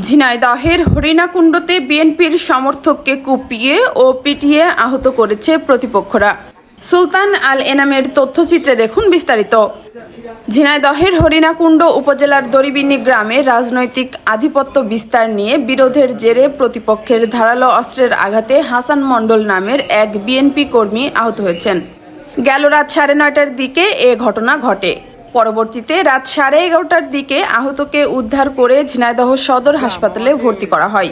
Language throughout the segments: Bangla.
ঝিনাইদহের হরিণাকুণ্ডতে বিএনপির সমর্থককে কুপিয়ে ও পিটিয়ে আহত করেছে প্রতিপক্ষরা। সুলতান আল এনামের তথ্যচিত্রে দেখুন বিস্তারিত। ঝিনাইদহের হরিণাকুণ্ড উপজেলার দরিবিনী গ্রামে রাজনৈতিক আধিপত্য বিস্তার নিয়ে বিরোধের জেরে প্রতিপক্ষের ধারালো অস্ত্রের আঘাতে হাসান মণ্ডল নামের এক বিএনপি কর্মী আহত হয়েছেন। গেল রাত সাড়ে নয়টার দিকে এ ঘটনা ঘটে। পরবর্তীতে রাত সাড়ে এগারোটার দিকে আহতকে উদ্ধার করে ঝিনাইদহ সদর হাসপাতালে ভর্তি করা হয়।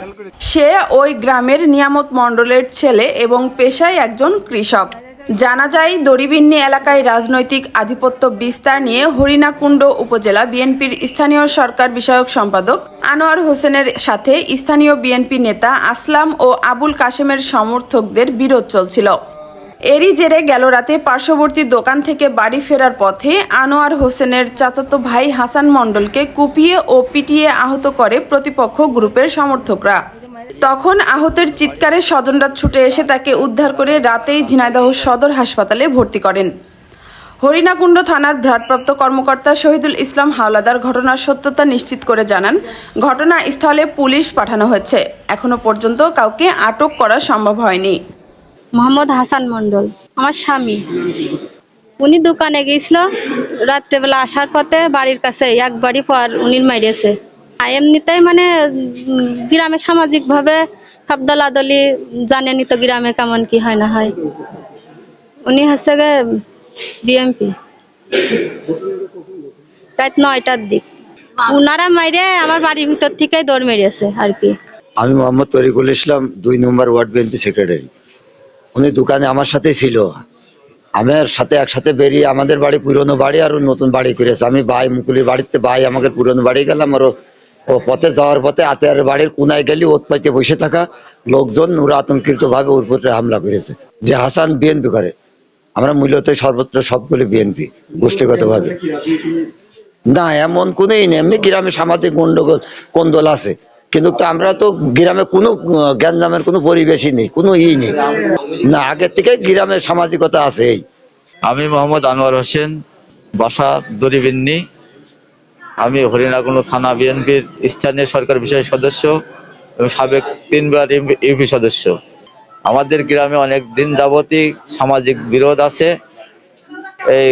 সে ওই গ্রামের নিয়ামত মণ্ডলের ছেলে এবং পেশায় একজন কৃষক। জানা যায়, দড়িবিন্নি এলাকায় রাজনৈতিক আধিপত্য বিস্তার নিয়ে হরিণাকুণ্ড উপজেলা বিএনপির স্থানীয় সরকার বিষয়ক সম্পাদক আনোয়ার হোসেনের সাথে স্থানীয় বিএনপি নেতা আসলাম ও আবুল কাশেমের সমর্থকদের বিরোধ চলছিল। এরই জেরে গেল রাতে পার্শ্ববর্তী দোকান থেকে বাড়ি ফেরার পথে আনোয়ার হোসেনের চাচাতো ভাই হাসান মণ্ডলকে কুপিয়ে ও পিটিয়ে আহত করে প্রতিপক্ষ গ্রুপের সমর্থকরা। তখন আহতের চিৎকারে স্বজনরা ছুটে এসে তাকে উদ্ধার করে রাতেই ঝিনাইদহ সদর হাসপাতালে ভর্তি করেন। হরিণাকুণ্ড থানার ভারপ্রাপ্ত কর্মকর্তা শহীদুল ইসলাম হাওলাদার ঘটনার সত্যতা নিশ্চিত করে জানান, ঘটনাস্থলে পুলিশ পাঠানো হয়েছে। এখনও পর্যন্ত কাউকে আটক করা সম্ভব হয়নি। মোহাম্মদ হাসান মন্ডল আমার স্বামী। উনি দোকানে গিয়েছিল রাত্রেবেলা আসার পথে বাড়ির কাছে এক বাড়ি পর উনি আর এমনিতেই মানে গ্রামে সামাজিক ভাবে সব দলাদলি জানেনি তো গ্রামে কেমন কি হয় না হয়। উনি হচ্ছে গে বিএমপি রাত নয়টার দিক। উনারা মাইরে আমার বাড়ির ভিতর থেকে দৌড় মেরেছে আর কি। আমি মোহাম্মদ তরিকুল ইসলাম, দুই নম্বর ওয়ার্ড বিএনপি সেক্রেটারি উনি দোকানে আমার সাথে ছিল। আমার সাথে একসাথে বেরিয়ে আমাদের বাড়ি, পুরনো বাড়ি আর নতুন বাড়ি করেছে। আমি ভাই মুকুলির বাড়িতে, ভাই আমাকে পুরনো বাড়ি গেলাম। আর ও- পথে যাওয়ার পথে আতেয়ার বাড়ির কোনায় গেলি, ওত পাইতে বসে থাকা লোকজন ওরা আতঙ্কিত ভাবে ওর উপরে হামলা করেছে। যে হাসান বিএনপি করে। আমরা মূলত সর্বত্র সবগুলি বিএনপি গোষ্ঠীগত ভাবে না, এমন নেই। এমনি গ্রামে সামাজিক গন্ডগোল, কোন্দল আছে। কিন্তু আমরা তো গ্রামে কোনো গ্যাঞ্জামের কোনো পরিবেশই নেই, কোনো ই নেই। না আগের থেকে গ্রামে সামাজিকতা আছে আমি মোহাম্মদ আনোয়ার হোসেন, বাসা দরিবিন্নি আমি হরিণাকুণ্ড থানা বিএনপির স্থানীয় সরকার বিষয় সদস্য এবং সাবেক তিনবার ইউপি সদস্য। আমাদের গ্রামে অনেক দিন যাবতই সামাজিক বিরোধ আছে। এই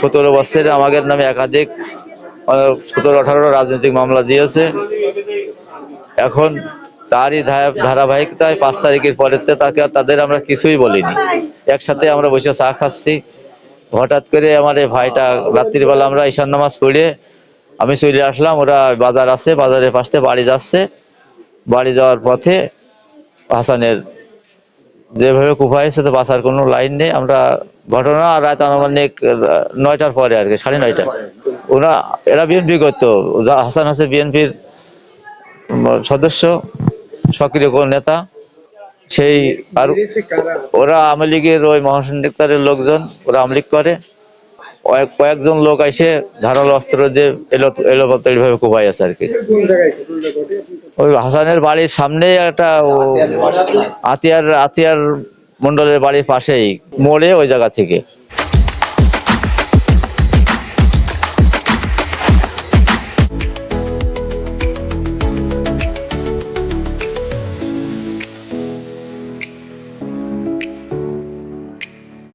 সতেরো বছরে আমাদের নামে একাধিক সতেরো আঠারো রাজনৈতিক মামলা দিয়েছে। এখন তারই ধারা- ধারাবাহিকতায় পাঁচ তারিখের থেকে তাকে তাদের আমরা কিছুই বলিনি। একসাথে আমরা বসে চা খাচ্ছি। হঠাৎ করে আমার এই ভাইটা রাত্রিবেলা আমরা ঈশান নামাজ পড়ে আমি চলে আসলাম, ওরা বাজার আছে, বাজারের পাশে বাড়ি যাচ্ছে। বাড়ি যাওয়ার পথে হাসানের যেভাবে কুফাইছে তো বাসার কোনো লাইন নেই। আমরা ঘটনা রাত আনুমানিক নয়টার পরে আর কি, সাড়ে নয়টা ওরা এরা বিএনপি করতো। হাসান হাসে বিএনপির সদস্য, সক্রিয় কোন নেতা, সেই আর ওরা আওয়ামী লীগের ওই মহাসংযুক্তারের লোকজন, ওরা আওয়ামী লীগ করে। কয়েক- কয়েকজন লোক এসে ধারালো অস্ত্র দিয়ে এলো এলো ভাবে কোপাই আছে আর কি। ওই হাসানের বাড়ির সামনে একটা আতিয়ার আতিয়ার মন্ডলের বাড়ির পাশেই, মোড়ে ওই জায়গা থেকে।